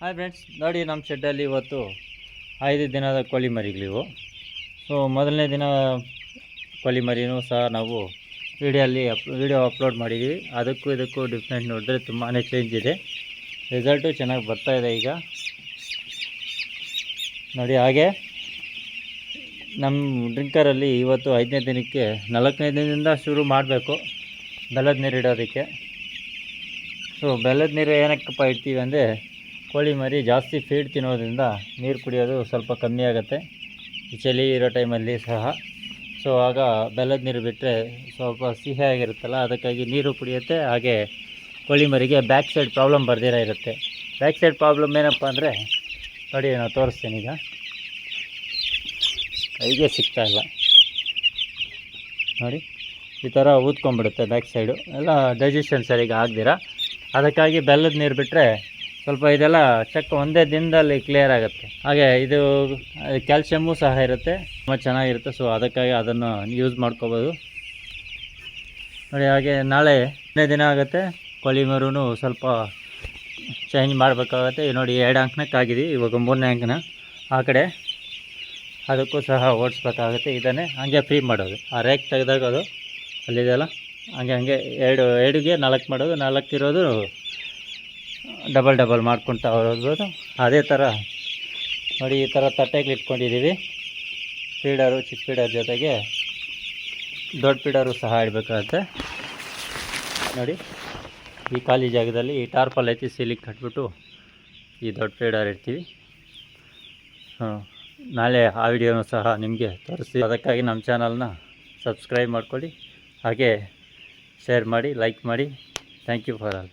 Hi friends ನೋಡಿ ನಮ್ಮ ಶೆಡ್ಡಲ್ಲಿ ಇವತ್ತು ಐದು ದಿನದ ಕೋಳಿ ಮರಿಗಳಿವು. ಸೊ ಮೊದಲನೇ ದಿನ ಕೋಳಿ ಮರಿನೂ ಸಹ ನಾವು ವಿಡಿಯೋಲ್ಲಿ ಅಪ್ ವಿಡಿಯೋ ಅಪ್ಲೋಡ್ ಮಾಡಿದ್ದೀವಿ ಅದಕ್ಕೂ ಇದಕ್ಕೂ ಡಿಫ್ರೆಂಟ್ ನೋಡಿದ್ರೆ ತುಂಬಾ ಚೇಂಜ್ ಇದೆ. ರಿಸಲ್ಟು ಚೆನ್ನಾಗಿ ಬರ್ತಾ ಇದೆ ಈಗ. ನೋಡಿ ಹಾಗೆ ನಮ್ಮ ಡ್ರಿಂಕರಲ್ಲಿ ಇವತ್ತು ಐದನೇ ದಿನಕ್ಕೆ ನಾಲ್ಕನೇ ದಿನದಿಂದ ಶುರು ಮಾಡಬೇಕು. ಬೆಲ್ಲದ ನೀರು ಇಡೋದಕ್ಕೆ. ಸೊ ಬೆಲ್ಲದ ನೀರು ಏನಕ್ಕಪ್ಪ ಇಡ್ತೀವಿ ಅಂದರೆ ಕೋಳಿ ಮರಿ ಜಾಸ್ತಿ ಫೀಡ್ ತಿನ್ನೋದ್ರಿಂದ ನೀರು ಕುಡಿಯೋದು ಸ್ವಲ್ಪ ಕಮ್ಮಿ ಆಗುತ್ತೆ. ಚಳಿ ಇರೋ ಟೈಮಲ್ಲಿ ಸಹ. ಸೊ ಆಗ ಬೆಲ್ಲದ ನೀರು ಬಿಟ್ಟರೆ ಸ್ವಲ್ಪ ಸಿಹಿಯಾಗಿರುತ್ತಲ್ಲ, ಅದಕ್ಕಾಗಿ ನೀರು ಕುಡಿಯುತ್ತೆ. ಹಾಗೆ ಕೋಳಿ ಮರಿಗೆ ಬ್ಯಾಕ್ ಸೈಡ್ ಪ್ರಾಬ್ಲಮ್ ಬರ್ದಿರ ಇರುತ್ತೆ. ಬ್ಯಾಕ್ ಸೈಡ್ ಪ್ರಾಬ್ಲಮ್ ಏನಪ್ಪ ಅಂದರೆ, ನೋಡಿ ನಾನು ತೋರಿಸ್ತೀನಿ ಈಗ. ಕೈಗೆ ಸಿಗ್ತಾ ಇಲ್ಲ. ನೋಡಿ, ಈ ಥರ ಊದ್ಕೊಂಡ್ಬಿಡುತ್ತೆ ಬ್ಯಾಕ್ ಸೈಡು ಎಲ್ಲ ಡೈಜೆಷನ್ ಸರಿಗೆ ಆಗದಿರ. ಅದಕ್ಕಾಗಿ ಬೆಲ್ಲದ ನೀರು ಬಿಟ್ಟರೆ ಸ್ವಲ್ಪ ಇದೆಲ್ಲ ಚೆಕ್ ಒಂದೇ ದಿನದಲ್ಲಿ ಕ್ಲಿಯರ್ ಆಗುತ್ತೆ. ಹಾಗೆ ಇದು ಕ್ಯಾಲ್ಸಿಯಮ್ಮು ಸಹ ಇರುತ್ತೆ. ತುಂಬ ಚೆನ್ನಾಗಿರುತ್ತೆ. ಸೊ ಅದಕ್ಕಾಗಿ ಅದನ್ನು ಯೂಸ್ ಮಾಡ್ಕೋಬೋದು. ನೋಡಿ, ಹಾಗೆ ನಾಳೆ ಒಂದೇ ದಿನ ಆಗುತ್ತೆ. ಕೋಳಿ ಮರೂ ಸ್ವಲ್ಪ ಚೇಂಜ್ ಮಾಡಬೇಕಾಗತ್ತೆ. ನೋಡಿ, ಎರಡು ಅಂಕನಕ್ಕಾಗಿದ್ದೀವಿ ಇವಾಗ ಮೂರನೇ ಅಂಕನ ಆ ಕಡೆ. ಅದಕ್ಕೂ ಸಹ ಓಡಿಸ್ಬೇಕಾಗುತ್ತೆ. ಇದನ್ನೇ ಹಂಗೆ ಫ್ರೀ ಮಾಡೋದು. ಆ ರೇಕ್ ತೆಗೆದಾಗ ಅದು, ಅಲ್ಲಿದೆಯಲ್ಲ? ಹಂಗೆ ಹಂಗೆ ಎರಡು, ಎರಡಿಗೆ ನಾಲ್ಕು ಮಾಡೋದು. ನಾಲ್ಕು ಇರೋದು ಡಬಲ್ ಡಬಲ್ ಮಾಡ್ಕೊತಾ ಹೋಗ್ಬೋದು. ಅದೇ ಥರ ನೋಡಿ ಈ ಥರ ತಟ್ಟೆಗೆ ಇಟ್ಕೊಂಡಿದ್ದೀವಿ. ಫೀಡರು ಚಿಕ್ಕ ಫೀಡರ್ ಜೊತೆಗೆ ದೊಡ್ಡ ಫೀಡರು ಸಹ ಇಡಬೇಕಾಗತ್ತೆ. ನೋಡಿ, ಈ ಖಾಲಿ ಜಾಗದಲ್ಲಿ ಈ ಟಾರ್ಪಲ್ ಐತಿ ಸೀಲಿಗೆ ಕಟ್ಬಿಟ್ಟು ಈ ದೊಡ್ಡ ಫೀಡರ್ ಇಡ್ತೀವಿ. ಹಾಂ, ನಾಳೆ ಆ ವಿಡಿಯೋನು ಸಹ ನಿಮಗೆ ತೋರಿಸ್ತೀವಿ. ಅದಕ್ಕಾಗಿ ನಮ್ಮ ಚಾನಲ್ನ ಸಬ್ಸ್ಕ್ರೈಬ್ ಮಾಡ್ಕೊಳ್ಳಿ. ಹಾಗೆ ಶೇರ್ ಮಾಡಿ, ಲೈಕ್ ಮಾಡಿ. Thank you for all